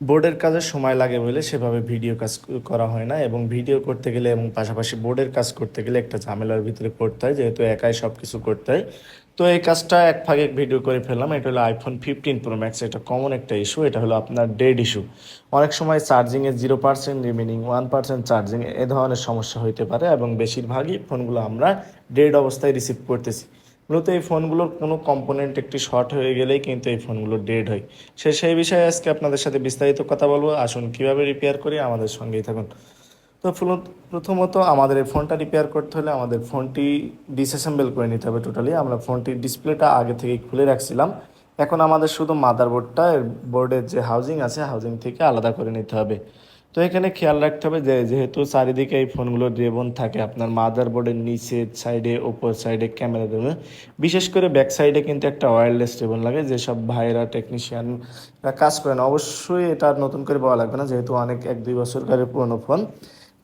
বোর্ডের কাজে সময় লাগে বলে সেভাবে ভিডিও কাজ করা হয় না এবং ভিডিও করতে গেলে এবং পাশাপাশি বোর্ডের কাজ করতে গেলে একটা ঝামেলার ভিতরে পড়তে হয়, যেহেতু একাই সব কিছু করতে হয়। তো এই কাজটা এক ভাগে ভিডিও করে ফেললাম। এটা হলো আইফোন ফিফটিন প্রো ম্যাক্স এটা কমন একটা ইস্যু এটা হলো আপনার ডেড ইস্যু অনেক সময় চার্জিংয়ে zero percent remaining one percent charging এ ধরনের সমস্যা হইতে পারে এবং বেশিরভাগই ফোনগুলো আমরা ডেড অবস্থায় রিসিভ করতেছি। মূলত এই ফোনগুলোর কোনো কম্পোনেন্ট একটি শর্ট হয়ে গেলেই কিন্তু এই ফোনগুলো ডেড হয়। সে সেই বিষয়ে আজকে আপনাদের সাথে বিস্তারিত কথা বলব। আসুন, কীভাবে রিপেয়ার করি আমাদের সঙ্গেই থাকুন। তো প্রথমত আমাদের এই ফোনটা রিপেয়ার করতে হলে আমাদের ফোনটি ডিসঅ্যাসেম্বল করে নিতে হবে টোটালি আমরা ফোনটির ডিসপ্লেটা আগে থেকে খুলে রাখছিলাম। এখন আমাদের শুধু মাদারবোর্ডটা বোর্ডের যে হাউজিং আছে হাউজিং থেকে আলাদা করে নিতে হবে। তো এখানে খেয়াল রাখতে হবে যে, যেহেতু চারিদিকে এই ফোনগুলোর রেবন থাকে, আপনার মাদার বোর্ডের নিচে সাইডে ওপর সাইডে ক্যামেরা দেবে। বিশেষ করে ব্যাক সাইডে কিন্তু একটা ওয়্যারলেস রেবন লাগে, যেসব ভাইরা টেকনিশিয়ানরা কাজ করেন অবশ্যই এটা নতুন করে পাওয়া লাগবে না, যেহেতু অনেক এক দুই বছরকারের পুরনো ফোন।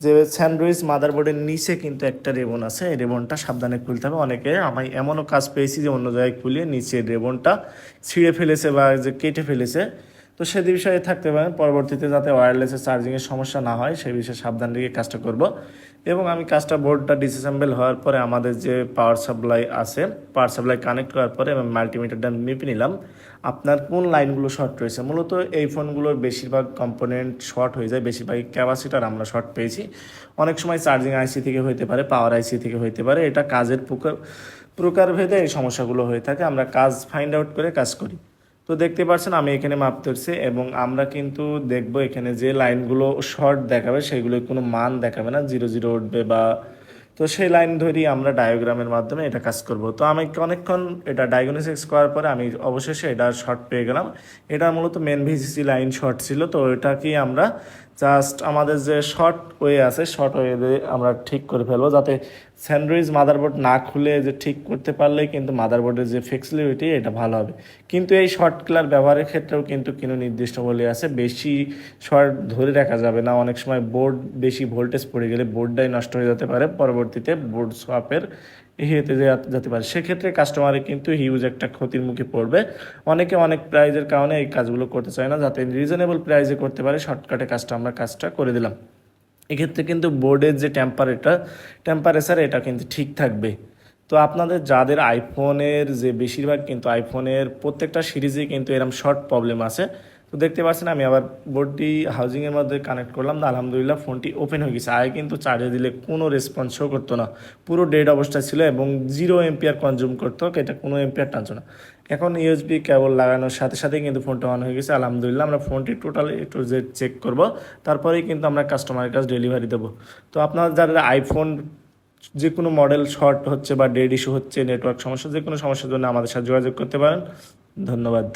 যে স্যান্ডউইচ মাদারবোর্ডের নিচে কিন্তু একটা রেবন আছে, এই রেবনটা সাবধানে খুলতে হবে। অনেকে আমি এমনও কাজ পেয়েছি যে, অন্য জায়গায় খুলিয়ে নিচে রেবনটা ছিঁড়ে ফেলেছে বা যে কেটে ফেলেছে। তো সে বিষয়ে থাকতে পারেন, পরবর্তীতে যাতে ওয়্যারলেসে চার্জিংয়ের সমস্যা না হয় সেই বিষয়ে সাবধান রেখে কাজটা করব। এবং আমি কাজটা বোর্ডটা ডিসঅ্যাসেম্বল হওয়ার পরে আমাদের যে পাওয়ার সাপ্লাই আছে পাওয়ার সাপ্লাই কানেক্ট করার পরে আমি মাল্টিমিটারটা মেপে নিলাম। আপনার কোন লাইনগুলো শর্ট রয়েছে? মূলত এই ফোনগুলোর বেশিরভাগ কম্পোনেন্ট শর্ট হয়ে যায়, বেশিরভাগ ক্যাপাসিটার আমরা শর্ট পেয়েছি। অনেক সময় চার্জিং আইসি থেকে হইতে পারে পাওয়ার আইসি থেকে হইতে পারে, এটা কাজের প্রকার প্রকারভেদে এই সমস্যাগুলো হয়ে থাকে। আমরা কাজ ফাইন্ড আউট করে কাজ করি। তো দেখতে পাচ্ছেন আমি এখানে মাপ ধরছি এবং আমরা কিন্তু দেখব এখানে যে লাইনগুলো শর্ট দেখাবে সেগুলো কোনো মান দেখাবে না জিরো জিরো উঠবে বা, তো সেই লাইন ধরি আমরা ডায়োগ্রামের মাধ্যমে এটা কাজ করব। তো আমি অনেকক্ষণ এটা ডায়াগনোসিস করার পরে আমি অবশেষে এটা শর্ট পেয়ে গেলাম। এটা মূলত মেন ভিসিসি লাইন শর্ট ছিল, তো এটাকেই আমরা জাস্ট আমাদের যে শর্ট ওয়ে আছে শর্ট ওয়ে আমরা ঠিক করে ফেলব যাতে স্যান্ডউইচ মাদারবোর্ড না খুলে যে ঠিক করতে পারলেই কিন্তু মাদারবোর্ডের যে ফ্লেক্সিবিলিটি এটা ভালো হবে। কিন্তু এই শর্ট ক্লার ব্যবহারের ক্ষেত্রেও কিন্তু কোনো নির্দিষ্ট বলে আছে, বেশি শর্ট ধরে রাখা যাবে না। অনেক সময় বোর্ড বেশি ভোল্টেজ পড়ে গেলে বোর্ডটাই নষ্ট হয়ে যেতে পারে। পরবর্তীতে বোর্ড সোয়াপের ইয়েতে যেতে পারে। সেক্ষেত্রে কাস্টমারের কিন্তু হিউজ একটা ক্ষতির মুখে পড়বে। অনেকে অনেক প্রাইজের কারণে এই কাজগুলো করতে চায় না, যাতে রিজনেবল প্রাইসে করতে পারে। শর্টকাটে কাজটা আমরা কাজটা করে দিলাম। এক্ষেত্রে কিন্তু বোর্ডের যে টেম্পারেচার টেম্পারেচার এটা কিন্তু ঠিক থাকবে। তো আপনাদের যাদের আইফোনের যে বেশিরভাগ কিন্তু আইফোনের প্রত্যেকটা সিরিজে কিন্তু এরকম শর্ট প্রবলেম আছে। তো দেখতে পাচ্ছেন, আমি আবার বোর্ডটি হাউজিংয়ের মধ্যে কানেক্ট করলাম, তো আলহামদুলিল্লাহ ফোনটি ওপেন হয়ে গেছে। আগে কিন্তু চার্জে দিলে কোনো রেসপন্স শো করতো না। পুরো ডেড অবস্থা ছিল এবং জিরো এম্পিয়ার কনজিউম করতো এটা কোনো এম্পিয়ার টানছো না। এখন ইউএসবি কেবল লাগানোর সাথে সাথে কিন্তু ফোনটা অন হয়ে গেছে। আলহামদুলিল্লাহ আমরা ফোনটি টোটাল একটু জেড চেক করব। তারপরেই কিন্তু আমরা কাস্টমারের কাছে ডেলিভারি দেবো। তো আপনার যারা আইফোন যে কোনো মডেল শর্ট হচ্ছে বা ডেড ইস্যু হচ্ছে নেটওয়ার্ক সমস্যা, যে কোনো সমস্যার জন্য আমাদের সাথে যোগাযোগ করতে পারেন। ধন্যবাদ।